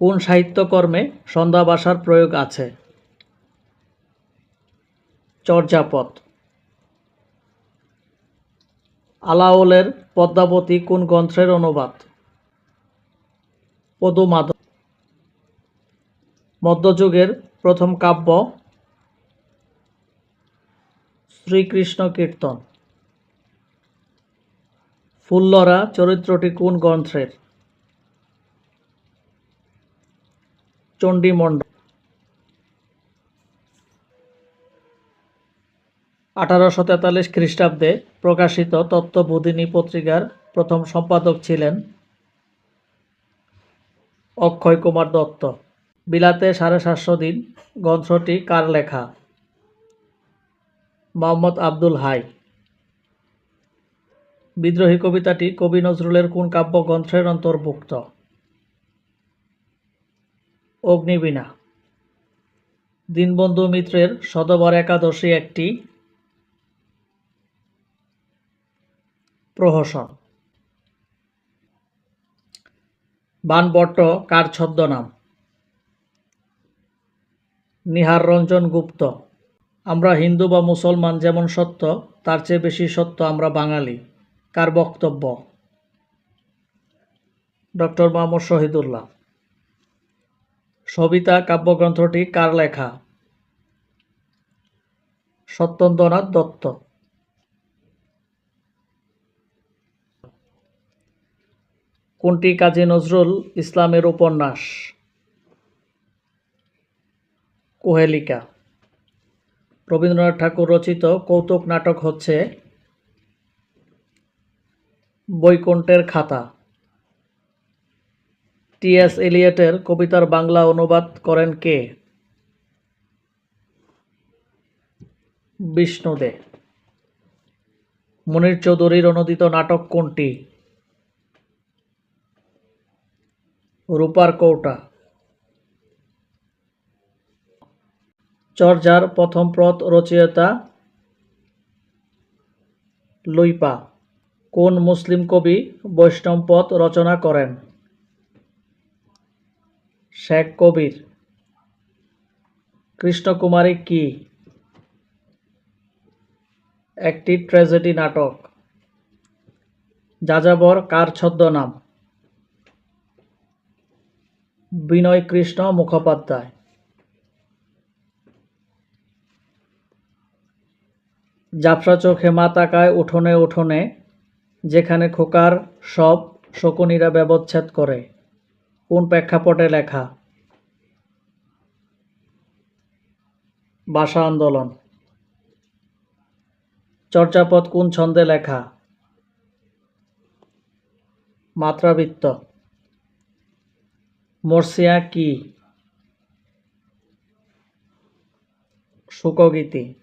কোন সাহিত্যকর্মে সন্ধ্যা ভাষার প্রয়োগ আছে? চর্যাপদ। আলাওলের পদ্মাবতী কোন গ্রন্থের অনুবাদ? পদুমাধব। মধ্যযুগের প্রথম কাব্য। শ্রীকৃষ্ণ কীর্তন। ফুল্লরা চরিত্রটি কোন গ্রন্থের? চণ্ডীমণ্ডল আঠারোশো তেতাল্লিশ খ্রিস্টাব্দে প্রকাশিত তত্ত্ববোধিনী পত্রিকার প্রথম সম্পাদক ছিলেন অক্ষয় কুমার দত্ত। বিলাতে সাড়ে সাতশো দিন গ্রন্থটি কার লেখা? মোহাম্মদ আব্দুল হাই। বিদ্রোহী কবিতাটি কবি নজরুলের কোন কাব্যগ্রন্থের অন্তর্ভুক্ত? অগ্নিবীণা। দীনবন্ধু মিত্রের শতবার একাদশী একটি প্রহসন। বানবট্ট কার ছদ্মনাম? নিহার রঞ্জন গুপ্ত। আমরা হিন্দু বা মুসলমান যেমন সত্য, তার চেয়ে বেশি সত্য আমরা বাঙালি। কার বক্তব্য? ডক্টর মোহাম্মদ শহীদুল্লাহ। সবিতা কাব্যগ্রন্থটি কার লেখা? সত্যেন্দ্রনাথ দত্ত। কোনটি কাজী নজরুল ইসলামের উপন্যাস? কোহেলিকা। রবীন্দ্রনাথ ঠাকুর রচিত কৌতুক নাটক হচ্ছে বৈকুণ্ঠের খাতা। টি.এস. এলিয়টের কবিতার বাংলা অনুবাদ করেন কে? বিষ্ণু দে। মুনীর চৌধুরীর অনুদিত নাটক কোনটি? রূপার কৌটা। চর্যার প্রথম পথ রচয়িতা লুইপা। কোন মুসলিম কবি বৈষ্ণব পথ রচনা করেন? শেখ কবির। কৃষ্ণকুমারী কি? একটি ট্র্যাজেডি নাটক। যাযাবর কার ছদ্মনাম? বিনয় কৃষ্ণ মুখোপাধ্যায়। ঝাপসা চোখে মা তাকায় উঠোনে উঠোনে, যেখানে খোকার সব শকুনিরা ব্যবচ্ছেদ করে। কোন প্রেক্ষাপটে লেখা? ভাষা আন্দোলন। চর্যাপদ কোন ছন্দে লেখা? মাত্রাবৃত্ত। মর্সিয়া কি? শুকগীতি